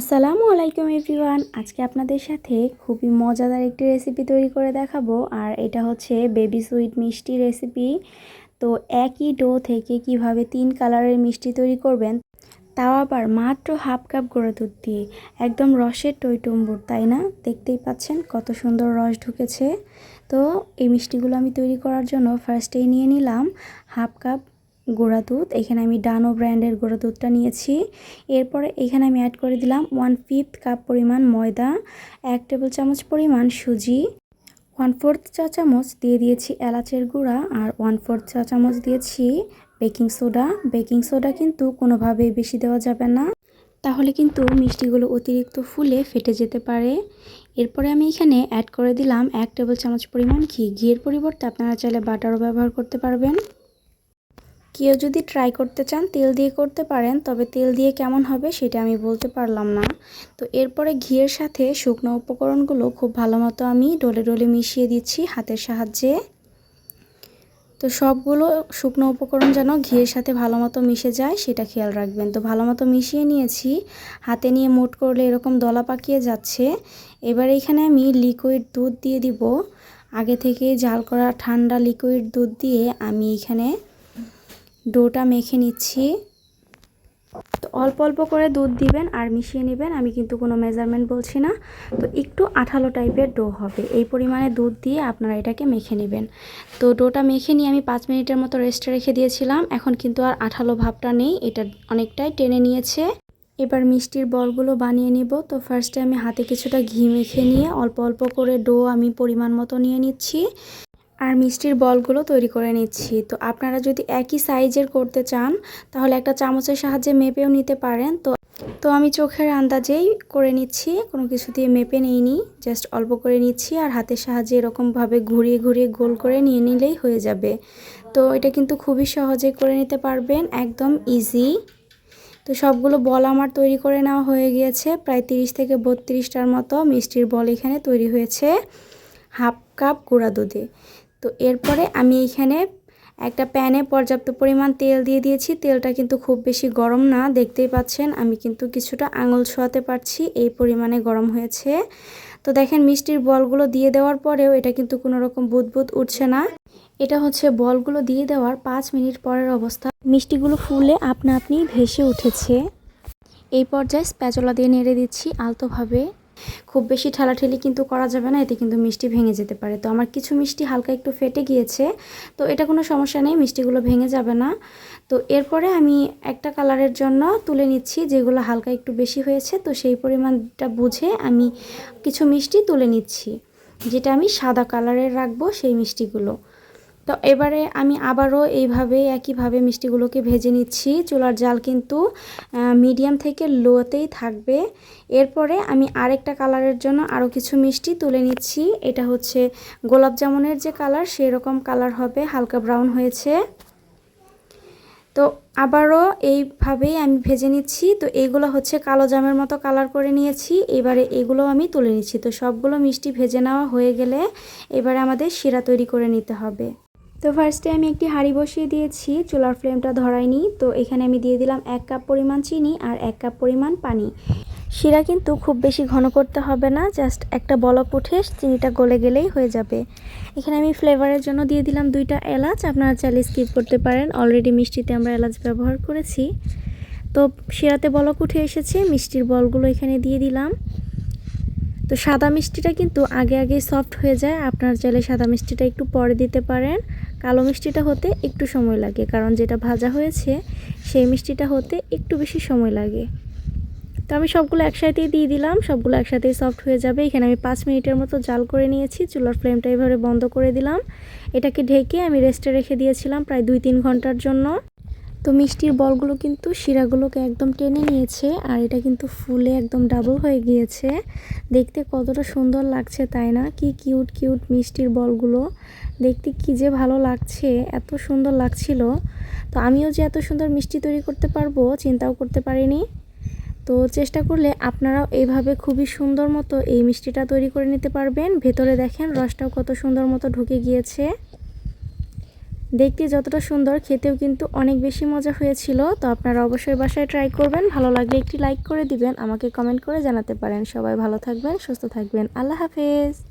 আসসালামু আলাইকুম এভরিওয়ান। আজকে আপনাদের সাথে খুবই মজাদার একটি রেসিপি তৈরি করে দেখাবো, আর এটা হচ্ছে বেবি সুইট মিষ্টি রেসিপি তো একই ডো থেকে কীভাবে তিন কালারের মিষ্টি তৈরি করবেন, তাও আবার মাত্র হাফ কাপ গুঁড়ো দুধ দিয়ে। একদম রসের টইটুম্বুর তাই না? দেখতেই পাচ্ছেন কত সুন্দর রস ঢুকেছে। তো এই মিষ্টিগুলো আমি তৈরি করার জন্য ফার্স্টেই নিয়ে নিলাম হাফ কাপ গুঁড়া দুধ। এখানে আমি ডানো ব্র্যান্ডের গুঁড়া দুধটা নিয়েছি। এরপরে এখানে আমি অ্যাড করে দিলাম ওয়ান ফিফথ কাপ পরিমাণ ময়দা, এক টেবিল চামচ পরিমাণ সুজি ওয়ান ফোর্থ চা চামচ দিয়ে দিয়েছি এলাচের গুঁড়া আর ওয়ান ফোর্থ চা চামচ দিয়েছি বেকিং সোডা বেকিং সোডা কিন্তু কোনোভাবেই বেশি দেওয়া যাবে না। তাহলে কিন্তু মিষ্টিগুলো অতিরিক্ত ফুলে ফেটে যেতে পারে। এরপরে আমি এখানে অ্যাড করে দিলাম এক টেবিল চামচ পরিমাণ ঘি। ঘিয়ের পরিবর্তে আপনারা চাইলে বাটারও ব্যবহার করতে পারবেন। কেউ যদি ট্রাই করতে চান, তেল দিয়ে করতে পারেন, তবে তেল দিয়ে কেমন হবে সেটা আমি বলতে পারলাম না। তো এরপরে ঘিয়ের সাথে শুকনো উপকরণগুলো খুব ভালো মতো আমি ডলে ডলে মিশিয়ে দিচ্ছি হাতের সাহায্যে। তো সবগুলো শুকনো উপকরণ যেন ঘিয়ের সাথে ভালো মতো মিশে যায়, সেটা খেয়াল রাখবেন। তো ভালো মতো মিশিয়ে নিয়েছি। হাতে নিয়ে মোট করলে এরকম দলা পাকিয়ে যাচ্ছে। এবার এখানে আমি লিকুইড দুধ দিয়ে দিব। আগে থেকে জাল করা ঠান্ডা লিকুইড দুধ দিয়ে আমি এখানে ডোটা মেখে নিচ্ছি। তো অল্প অল্প করে দুধ দিবেন আর মিশিয়ে নেবেন। আমি কিন্তু কোনো মেজারমেন্ট বলছি না। তো একটু আঠালো টাইপের ডো হবে। এই পরিমাণে দুধ দিয়ে আপনারা এটাকে মেখে নেবেন। তো ডোটা মেখে নিয়ে আমি পাঁচ মিনিটের মতো রেস্টে রেখে দিয়েছিলাম। এখন কিন্তু আর আঠালো ভাবটা নেই। এটা অনেকটাই টেনে নিয়েছে। এবার মিষ্টির বলগুলো বানিয়ে নিব। তো ফার্স্টে আমি হাতে কিছুটা ঘি মেখে নিয়ে অল্প অল্প করে ডো আমি পরিমাণ মতো নিয়ে নিচ্ছি। আর মিষ্টির বলগুলো তৈরি করে নিচ্ছি। তো আপনারা যদি একই সাইজের করতে চান, তাহলে একটা চামচের সাহায্যে মেপেও নিতে পারেন। তো তো আমি চোখের আন্দাজেই করে নিচ্ছি, কোনো কিছু দিয়ে মেপে নিইনি জাস্ট অল্প করে নিচ্ছি আর হাতের সাহায্যে এরকমভাবে ঘুরিয়ে ঘুরিয়ে গোল করে নিয়ে নিলেই হয়ে যাবে। তো এটা কিন্তু খুবই সহজে করে নিতে পারবেন, একদম ইজি তো সবগুলো বল আমার তৈরি করে নেওয়া হয়ে গিয়েছে, প্রায় তিরিশ থেকে বত্রিশটার মতো মিষ্টির বল এখানে তৈরি হয়েছে, হাফ কাপ গুঁড়া দুধে। তো এরপরে আমি এইখানে একটা প্যানে পর্যাপ্ত পরিমাণ তেল দিয়ে দিয়েছি। তেলটা কিন্তু খুব বেশি গরম না, দেখতেই পাচ্ছেন। আমি কিন্তু কিছুটা আঙুল ছোঁয়াতে পারছি, এই পরিমাণে গরম হয়েছে। তো দেখেন, মিষ্টির বলগুলো দিয়ে দেওয়ার পরেও এটা কিন্তু কোনো রকম বুদবুদ উঠছে না। এটা হচ্ছে বলগুলো দিয়ে দেওয়ার পাঁচ মিনিট পরের অবস্থা। মিষ্টিগুলো ফুলে আপনা আপনি ভেসে উঠেছে। এই পর্যায়ে স্প্যাচলা দিয়ে নেড়ে দিচ্ছি আলতোভাবে। খুব বেশি ঠেলাঠেলি কিন্তু করা যাবে না, এতে কিন্তু মিষ্টি ভেঙে যেতে পারে। তো আমার কিছু মিষ্টি হালকা একটু ফেটে গিয়েছে, তো এটা কোনো সমস্যা নেই, মিষ্টিগুলো ভেঙে যাবে না। তো এরপরে আমি একটা কালারের জন্য তুলে নিচ্ছি, যেগুলো হালকা একটু বেশি হয়েছে, তো সেই পরিমাণটা বুঝে আমি কিছু মিষ্টি তুলে নিচ্ছি, যেটা আমি সাদা কালারের রাখব সেই মিষ্টিগুলো। তো এবারে আমি আবারও এইভাবে, একইভাবে মিষ্টিগুলোকে ভেজে নিচ্ছি। চুলার জাল কিন্তু মিডিয়াম থেকে লোতেই থাকবে। এরপরে আমি আরেকটা কালারের জন্য আরও কিছু মিষ্টি তুলে নিচ্ছি। এটা হচ্ছে গোলাপ জামুনের যে কালার সেই রকম কালার হবে, হালকা ব্রাউন হয়েছে। তো আবারও এইভাবেই আমি ভেজে নিচ্ছি। তো এইগুলো হচ্ছে কালো জামের মতো কালার করে নিয়েছি। এবারে এগুলো আমি তুলে নিচ্ছি। তো সবগুলো মিষ্টি ভেজে নেওয়া হয়ে গেলে এবারে আমাদের শিরা তৈরি করে নিতে হবে। তো ফার্স্টে আমি একটি হাঁড়ি বসিয়ে দিয়েছি, চুলার ফ্লেমটা ধরাইনি, তো এখানে আমি দিয়ে দিলাম এক কাপ পরিমাণ চিনি আর এক কাপ পরিমাণ পানি। শিরা কিন্তু খুব বেশি ঘন করতে হবে না জাস্ট একটা বলক উঠে চিনিটা গলে গেলেই হয়ে যাবে। এখানে আমি ফ্লেভারের জন্য দিয়ে দিলাম দুইটা এলাচ, আপনারা চাইলে স্কিপ করতে পারেন অলরেডি মিষ্টিতে আমরা এলাচ ব্যবহার করেছি। তো শিরাতে বলক উঠে এসেছে, মিষ্টির বলগুলো এখানে দিয়ে দিলাম। তো সাদা মিষ্টিটা কিন্তু আগে আগে সফট হয়ে যায়, আপনার চাইলে সাদা মিষ্টিটা একটু পরে দিতে পারেন। কালো মিষ্টিটা হতে একটু সময় লাগে, কারণ যেটা ভাজা হয়েছে সেই মিষ্টিটা হতে একটু বেশি সময় লাগে। তো আমি সবগুলো একসাথেই দিয়ে দিলাম, সবগুলো একসাথেই সফট হয়ে যাবে। এখানে আমি পাঁচ মিনিটের মতো জাল করে নিয়েছি, চুলার ফ্লেমটা এভাবে বন্ধ করে দিলাম। এটাকে ঢেকে আমি রেস্টে রেখে দিয়েছিলাম প্রায় দুই তিন ঘণ্টার জন্য। তো মিষ্টির বলগুলো কিন্তু শিরাগুলোকে একদম টেনে নিয়েছে আর এটা কিন্তু ফুলে একদম ডাবল হয়ে গিয়েছে। দেখতে কতটা সুন্দর লাগছে তাই না? কি কিউট কিউট মিষ্টির বলগুলো। দেখতে কি যে ভালো লাগছে, এত সুন্দর লাগছিল। তো আমিও যে এত সুন্দর মিষ্টি তৈরি করতে পারব চিন্তাও করতে পারিনি। তো চেষ্টা করলে আপনারাও এইভাবে খুবই সুন্দর মতো এই মিষ্টিটা তৈরি করে নিতে পারবেন। ভেতরে দেখেন রসটাও কত সুন্দর মতো ঢুকে গিয়েছে। দেখতে যতটা সুন্দর, খেতেও কিন্তু অনেক বেশি মজা হয়েছিল। তো আপনারা অবশ্যই বাসায় ট্রাই করবেন। ভালো লাগলে একটি লাইক করে দিবেন। আমাকে কমেন্ট করে জানাতে পারেন। সবাই ভালো থাকবেন, সুস্থ থাকবেন। আল্লাহ হাফেজ।